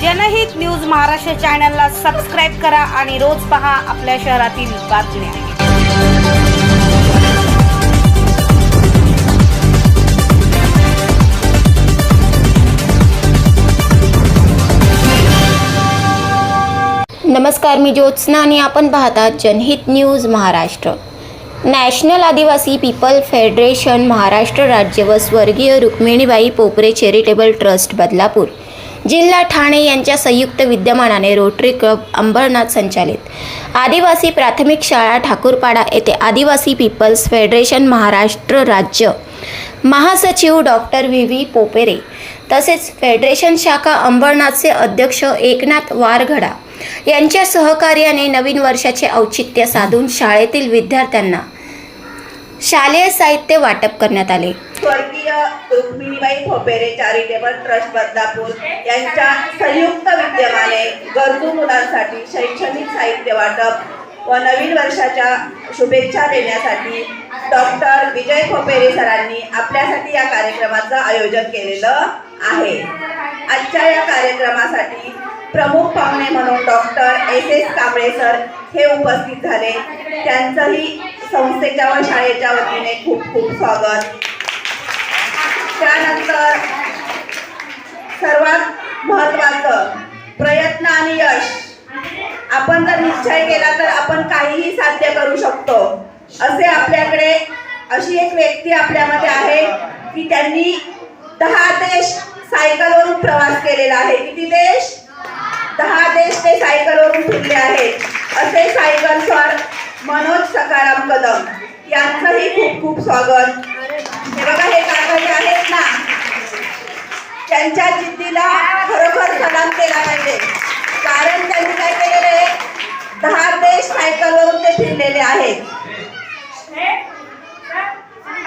जनहित न्यूज महाराष्ट्र चॅनलला सबस्क्राईब करा आणि रोज पहा आपल्या शहरातील बातम्या. नमस्कार मी ज्योत्स्ना आणि आपण पाहतात Janhit news Maharashtra. National Adivasi people federation Maharashtra राज्य व स्वर्गीय रुक्मिणीबाई पोपरे चॅरिटेबल ट्रस्ट बदलापूर. जिल्हा ठाणे यांच्या संयुक्त विद्यमानाने रोटरी क्लब अंबरनाथ संचालित. आदिवासी प्राथमिक शाळा ठाकूरपाडा येथे आदिवासी पीपल्स फेडरेशन महाराष्ट्र राज्य. महासचिव डॉक्टर व्ही. व्ही. पोपेरे तसेच फेडरेशन शाखा अंबरनाथचे अध्यक्ष एकनाथ वारघडा यांच्या सहकार्याने नवीन वर्षाचे औचित्य साधून शाळेतील विद्यार्थ्यांना शालेय साहित्य वाटप करण्यात आले. स्वर्गीय रुक्मिणीबाई थोपेरे चॅरिटेबल ट्रस्ट बदलापूर यांच्या संयुक्त विद्यमाने गरजू मुलांसाठी शैक्षणिक साहित्य वाटप व नवीन वर्षाच्या शुभेच्छा देण्यासाठी डॉक्टर विजय खोपेरे सरांनी आपल्यासाठी या कार्यक्रमाचं आयोजन केलेलं आहे. आजच्या या कार्यक्रमासाठी प्रमुख पाहुणे म्हणून doctor S S Kamble sir हे उपस्थित झाले. त्यांचंही संस्थेच्या व शाळेच्या वतीने खूप खूप स्वागत. त्यानंतर सर्वात महत्वाचं प्रयत्न आणि यश. आपण जर निश्चय केला तर आपण काहीही साध्य करू शकतो. असे आपल्याकडे अशी एक व्यक्ती आपल्यामध्ये आहे की त्यांनी दहा देश सायकलवरून प्रवास केलेला आहे. किती देश? दहा देश ते सायकलवरून फिरले आहेत. असे सायकल सर मनोज सकाराम कदम यांचंही खूप खूप स्वागत. हे बघा हे काही आहेत ना त्यांच्या जिद्दीला खरोखर सलाम केला पाहिजे. कारण त्यांनी काय केलेलं आहे? दहा देश सायकलवरून ते फिरलेले आहेत.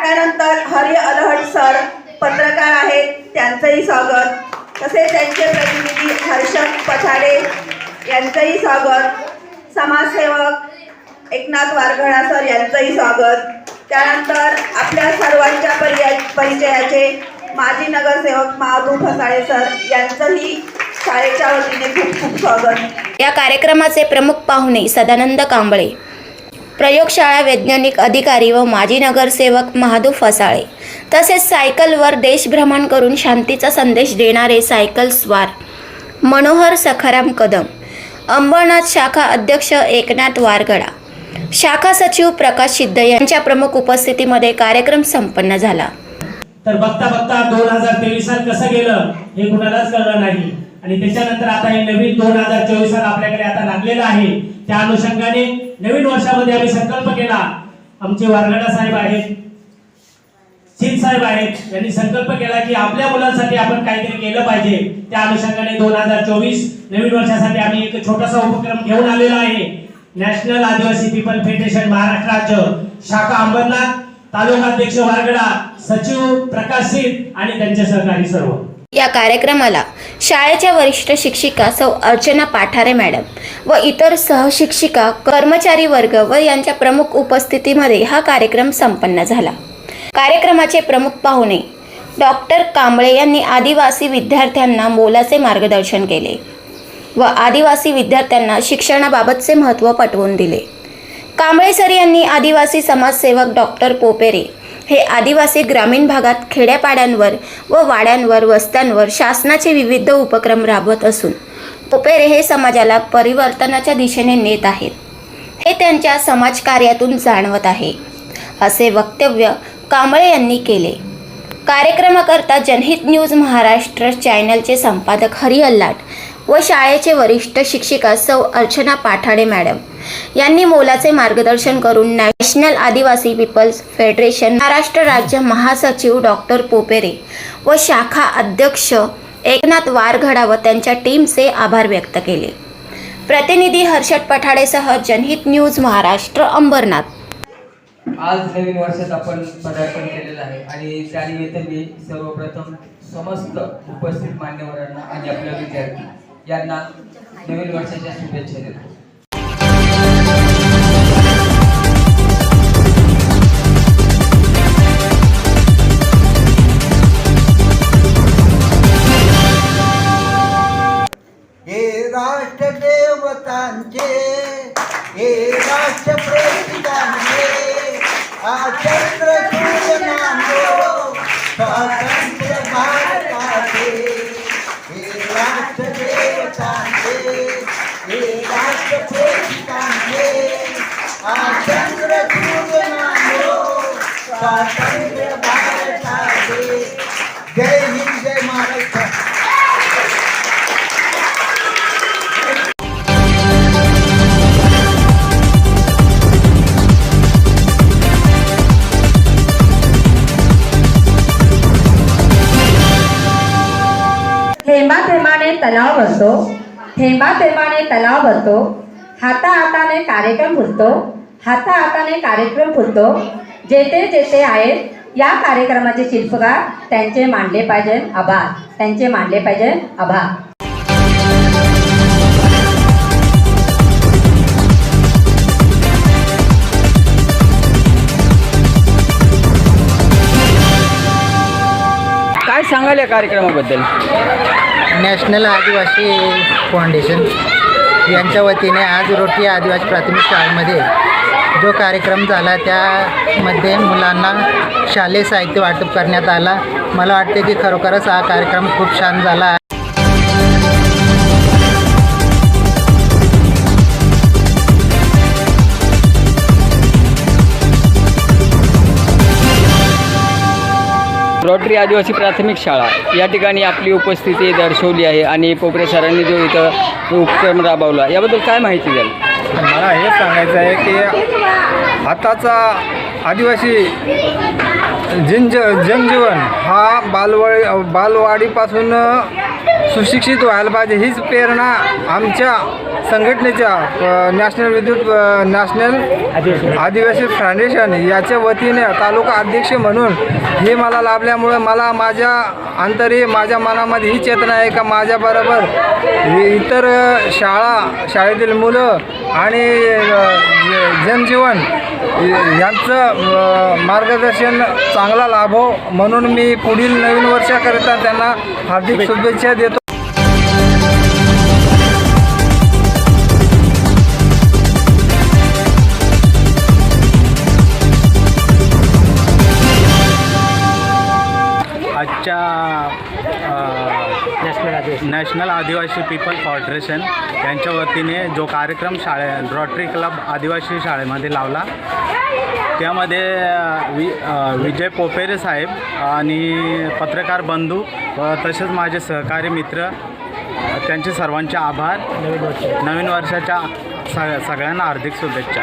त्यानंतर हरी अलहट सर पत्रकार आहेत त्यांचंही स्वागत. तसेच त्यांचे प्रतिनिधी हर्षद पछाडे यांचंही स्वागत. समाजसेवक एकनाथ वारगडा सर यांचंही स्वागत. त्यानंतर आपल्या सर्वांच्या पर्याय परिचयाचे माजी नगरसेवक महादू फसाळे सर यांचंही शाळेच्या वतीने खूप खूप स्वागत. या कार्यक्रमाचे प्रमुख पाहुणे सदानंद कांबळे प्रयोगशाळा वैज्ञानिक अधिकारी व माजी नगरसेवक महादू फसाळे तसेच सायकलवर देशभ्रमण करून शांतीचा संदेश देणारे सायकल स्वार मनोहर सखाराम कदम अंबरनाथ शाखा अध्यक्ष एकनाथ वारगडा शाखा सचिव प्रकाश सिद्ध यांच्या प्रमुख उपस्थितीमध्ये कार्यक्रम संपन्न झाला. तर बघता बघता दोन हजार तेवीस साल कसं गेलं हे कुणालाच कळलं नाही. आणि त्याच्यानंतर आता हे नवीन दोन हजार चोवीस साल आपल्याकडे आता लागलेलं आहे. त्या अनुषंगाने नवीन वर्षामध्ये आम्ही संकल्प केला. आमचे वारगडा साहेब आहेत सिंग साहेब आहेत यांनी संकल्प केला की आपल्या मुलांसाठी आपण काहीतरी केलं पाहिजे. त्या अनुषंगाने दोन हजार चोवीस नवीन वर्षासाठी आम्ही एक छोटासा उपक्रम घेऊन आलेला आहे. National Adivasi people federation Maharashtra राज्य शाखा अंबरनाथ तालुका अध्यक्ष वारगडा सचिव प्रकाश सिंग आणि त्यांचे सहकारी सर्व. या कार्यक्रमाला शाळेच्या वरिष्ठ शिक्षिका सौ अर्चना पाठारे मॅडम व इतर सहशिक्षिका कर्मचारी वर्ग व यांच्या प्रमुख उपस्थितीमध्ये हा कार्यक्रम संपन्न झाला. कार्यक्रमाचे प्रमुख पाहुणे डॉक्टर कांबळे यांनी आदिवासी विद्यार्थ्यांना मोलाचे मार्गदर्शन केले. व आदिवासी विद्यार्थ्यांना शिक्षणाबाबतचे महत्त्व पटवून दिले. कांबळे सर यांनी आदिवासी समाजसेवक डॉक्टर पोपेरे हे आदिवासी ग्रामीण भागात खेड्यापाड्यांवर व वाड्यांवर वस्त्यांवर शासनाचे विविध उपक्रम राबवत असून पोपेरे हे समाजाला परिवर्तनाच्या दिशेने नेत आहेत. हे त्यांच्या समाजकार्यातून जाणवत आहे असे वक्तव्य कांबळे यांनी केले. कार्यक्रमाकरता जनहित न्यूज महाराष्ट्र चॅनलचे संपादक हरिहल्लाट अल्लाट व शाळेचे वरिष्ठ शिक्षिका सौ अर्चना पाठाडे मॅडम. यांनी मोलाचे मार्गदर्शन करून नॅशनल आदिवासी पीपल्स फेडरेशन महाराष्ट्र राज्य महासचिव डॉक्टर पोपेरे व शाखा अध्यक्ष एकनाथ वारघडा व त्यांच्या टीमचे आभार व्यक्त केले. प्रतिनिधी हर्षद पठाडेसह जनहित न्यूज महाराष्ट्र अंबरनाथ. आज नवीन वर्षात आपण पदार्पण केलेलं आहे आणि त्यानिमित्त मी सर्वप्रथम समस्त उपस्थित मान्यवरांना आणि आपल्या विद्यार्थी यांना नवीन वर्षाच्या शुभेच्छा देतो. जय हिंद जय महाराष्ट्र थेंबा थेंबाने तलाव भरतो. थेंबा थेंबाने तलाव भरतो. हाता हाताने कार्यक्रम भरतो. हाता हाताने कार्यक्रम फुलतो जेथे जेथे आहेत या कार्यक्रमाचे शिल्पकार त्यांचे मांडले पाहिजे आभार. त्यांचे मांडले पाहिजे आभार. काय सांगाल या कार्यक्रमाबद्दल? नॅशनल आदिवासी फाउंडेशन यांच्या वतीने आज रोटी आदिवासी प्राथमिक शाळेमध्ये जो कार्यक्रम झाला त्यामध्ये मुलांना शालेय साहित्य वाटप करण्यात आला. मला वाटते की खरोखरच हा कार्यक्रम खूप छान झाला. रोटरी आदिवासी प्राथमिक शाळा या ठिकाणी आपली उपस्थिती दर्शवली आहे आणि पोपरे सरांनी जो इथं उपक्रम राबवला याबद्दल काय माहिती द्याल? मला हे सांगायचं आहे की आताचा आदिवासी जनज जनजीवन हा बालवाडी बालवाडीपासून सुशिक्षित व्हायला पाहिजे. हीच प्रेरणा आमच्या संघटनेच्या नॅशनल विद्युत नॅशनल आदिवासी फाउंडेशन याच्या वतीने तालुका अध्यक्ष म्हणून हे मला लाभल्यामुळं मला माझ्या अंतरी माझ्या मनामध्ये ही चेतना आहे का माझ्याबरोबर इतर शाळा शाळेतील मुलं आणि जनजीवन यांचं मार्गदर्शन चांगला लाभो म्हणून मी पुढील नवीन वर्षाकरिता त्यांना हार्दिक शुभेच्छा देतो. आजच्या national national Adivasi people federation यांच्या वतीने जो कार्यक्रम शाळे रोटरी क्लब आदिवासी शाळेमध्ये लावला. त्यामध्ये वि विजय पोपेरे साहेब आणि पत्रकार बंधू व तसेच माझे सहकारी मित्र त्यांचे सर्वांचे आभार. नवीन वर्षाच्या स सगळ्यांना हार्दिक शुभेच्छा.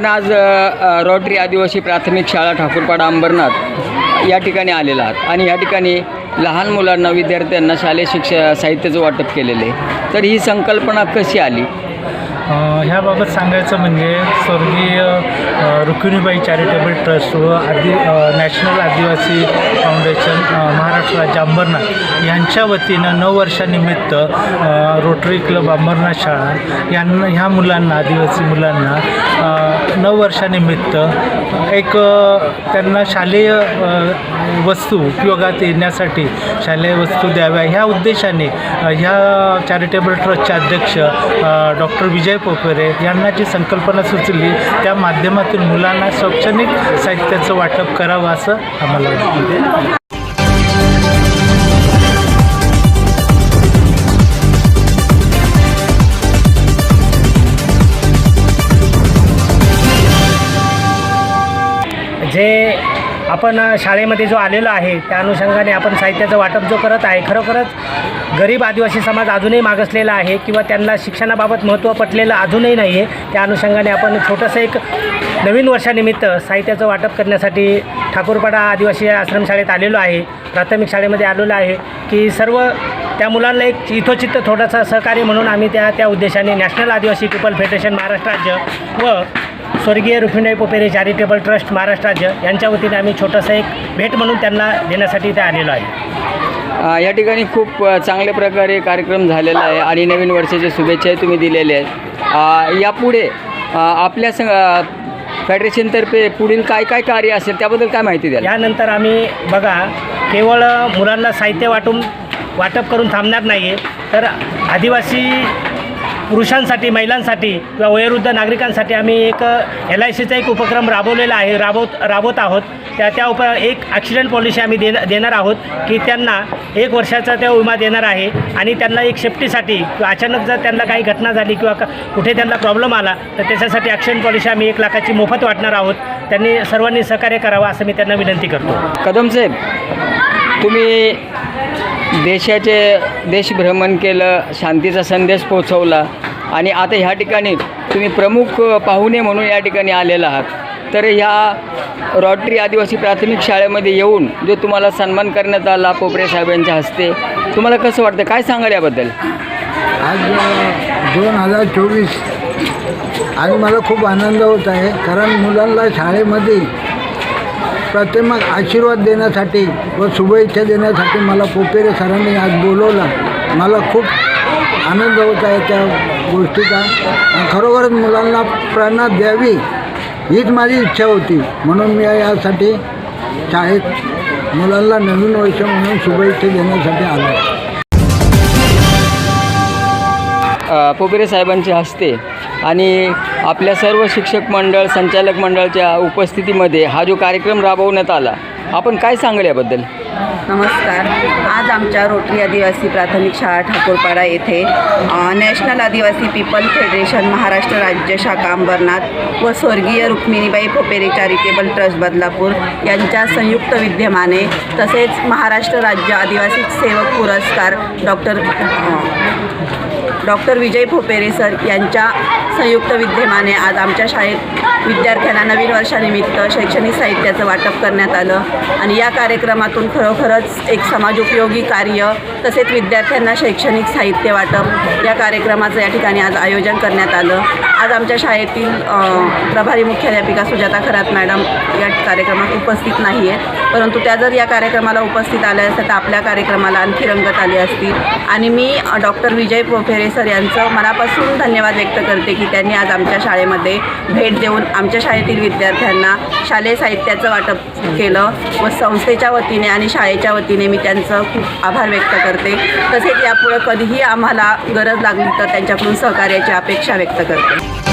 आपण आज रॉटरी रोटरी आदिवासी प्राथमिक शाळा ठाकूरपाडा अंबरनाथ या ठिकाणी आलेला आहात. आणि या ठिकाणी लहान मुलांना विद्यार्थ्यांना शालेय शिक्षा साहित्याचं वाटप केलेलं आहे. तर ही संकल्पना कशी आली? ह्याबाबत सांगायचं म्हणजे स्वर्गीय रुक्मिणीबाई चॅरिटेबल ट्रस्ट व आदि नॅशनल आदिवासी फाउंडेशन महाराष्ट्र राज्य अंबरनाथ यांच्या वतीनं नऊ वर्षानिमित्त रोटरी क्लब अंबरनाथ शाळा यांना ह्या मुलांना आदिवासी मुलांना नऊ वर्षानिमित्त एक त्यांना शालेय वस्तू उपयोगात येण्यासाठी शालेय वस्तू द्याव्या. ह्या उद्देशाने ह्या चॅरिटेबल ट्रस्टचे अध्यक्ष डॉक्टर विजय पोखरे यांना जी संकल्पना सुचली त्या माध्यमातून मुलांना शैक्षणिक साहित्याचं वाटप करावं असं आम्हाला वाटतं. जे आपण शाळेमध्ये जो आलेलो आहे त्या अनुषंगाने आपण साहित्याचं वाटप जो करत आहे खरोखरच गरीब आदिवासी समाज अजूनही मागासलेला आहे किंवा त्यांना शिक्षणाबाबत महत्त्व पटलेलं अजूनही नाही आहे त्या अनुषंगाने आपण छोटंसं एक नवीन वर्षानिमित्त साहित्याचं वाटप करण्यासाठी ठाकूरपाडा आदिवासी आश्रमशाळेत आलेलो आहे प्राथमिक शाळेमध्ये आलेलो आहे की सर्व त्या मुलांना एक इथोचित्त थोडासा सहकार्य म्हणून आम्ही त्या त्या उद्देशाने national Adivasi people federation Maharashtra राज्य व स्वर्गीय रुक्मिणाई पोपेरे चॅरिटेबल ट्रस्ट महाराष्ट्र राज्य यांच्या वतीने आम्ही छोटंसं एक भेट म्हणून त्यांना देण्यासाठी इथे आलेलो आहे. अ, या ठिकाणी खूप अ, चांगल्या प्रकारे कार्यक्रम झालेला आहे आणि नवीन वर्षाच्या शुभेच्छाही तुम्ही दिलेल्या आहेत. अ, यापुढे अ, आपल्या संग अ, फेडरेशनतर्फे पुढील काय काय कार्य असेल त्याबद्दल काय माहिती द्याल? यानंतर आम्ही बघा केवळ मुलांना साहित्य वाटून वाटप करून थांबणार नाही आहे तर आदिवासी पुरुषांसाठी महिलांसाठी किंवा वयोवृद्ध नागरिकांसाठी आम्ही एक एल आय सीचा एक उपक्रम राबवलेला आहे राबवत राबवत आहोत. त्या त्या उप एक ॲक्सिडेंट पॉलिसी आम्ही देन देणार आहोत की त्यांना एक वर्षाचा त्या विमा देणार आहे आणि त्यांना एक सेफ्टीसाठी किंवा अचानक जर त्यांना काही घटना झाली किंवा कुठे त्यांना प्रॉब्लेम आला तर त्याच्यासाठी ॲक्सिडेंट पॉलिसी आम्ही एक लाखाची मोफत वाटणार आहोत. त्यांनी सर्वांनी सहकार्य करावं असं मी त्यांना विनंती करतो. कदम साहेब तुम्ही देशाचे देशभ्रमण केलं शांतीचा संदेश पोचवला आणि आता ह्या ठिकाणी तुम्ही प्रमुख पाहुणे म्हणून या ठिकाणी आलेला आहात. तर ह्या रॉटरी आदिवासी प्राथमिक शाळेमध्ये येऊन जो तुम्हाला सन्मान करण्यात आला पोपरे साहेबांच्या हस्ते तुम्हाला कसं वाटतं? काय सांगाल याबद्दल? आज दोन हजार चोवीस. आणि मला खूप आनंद होत आहे कारण मुलांना शाळेमध्ये प्रत्येक आशीर्वाद देण्यासाठी व शुभेच्छा देण्यासाठी मला पोपेरे सरांनी आज बोलवलं. मला खूप आनंद होत आहे त्या गोष्टीचा. खरोखरच मुलांना प्रेरणा द्यावी हीच माझी इच्छा होती. म्हणून मी यासाठी शाळेत मुलांना नवीन वर्ष म्हणून शुभेच्छा देण्यासाठी आलो. पोपेरे साहेबांच्या हस्ते आणि आपल्या सर्व शिक्षक मंडळ संचालक मंडळाच्या उपस्थितीमध्ये हा जो कार्यक्रम राबवण्यात आला आपण काय सांगाल याबद्दल? नमस्कार. आज आमच्या रोटरी आदिवासी प्राथमिक शाळा ठाकूरपाडा येथे national Adivasi people federation Maharashtra राज्य शाखा अंबरनाथ व स्वर्गीय रुक्मिणीबाई फोपेरे चॅरिटेबल ट्रस्ट बदलापूर यांच्या संयुक्त विद्यमाने तसेच महाराष्ट्र राज्य आदिवासी सेवक पुरस्कार doctor doctor Vijay Phopere sir यांच्या संयुक्त विद्यमाने आज आमच्या शाळेत विद्यार्थ्यांना नवीन वर्षानिमित्त शैक्षणिक साहित्याचं वाटप करण्यात आलं. आणि या कार्यक्रमातून खरोखरच एक समाजोपयोगी कार्य तसेच विद्यार्थ्यांना शैक्षणिक साहित्य वाटप या कार्यक्रमाचं या ठिकाणी आज आयोजन करण्यात आलं. आज आमच्या शाळेतील प्रभारी मुख्याध्यापिका सुजाता खरात मॅडम या कार्यक्रमात उपस्थित नाही आहेत परंतु त्या जर या कार्यक्रमाला उपस्थित आल्या असत्या तर आपल्या कार्यक्रमाला आणखी रंगत आली असती. आणि मी डॉक्टर विजय पोफेरे सर यांचं मनापासून धन्यवाद व्यक्त करते की त्यांनी आज आमच्या शाळेमध्ये भेट देऊन आमच्या शाळेतील विद्यार्थ्यांना शालेय साहित्याचं वाटप केलं व संस्थेच्या वतीने आणि शाळेच्या वतीने मी त्यांचं खूप आभार व्यक्त करते. तसेच यापुढं कधीही आम्हाला गरज लागली तर त्यांच्याकडून सहकार्याची अपेक्षा व्यक्त करते.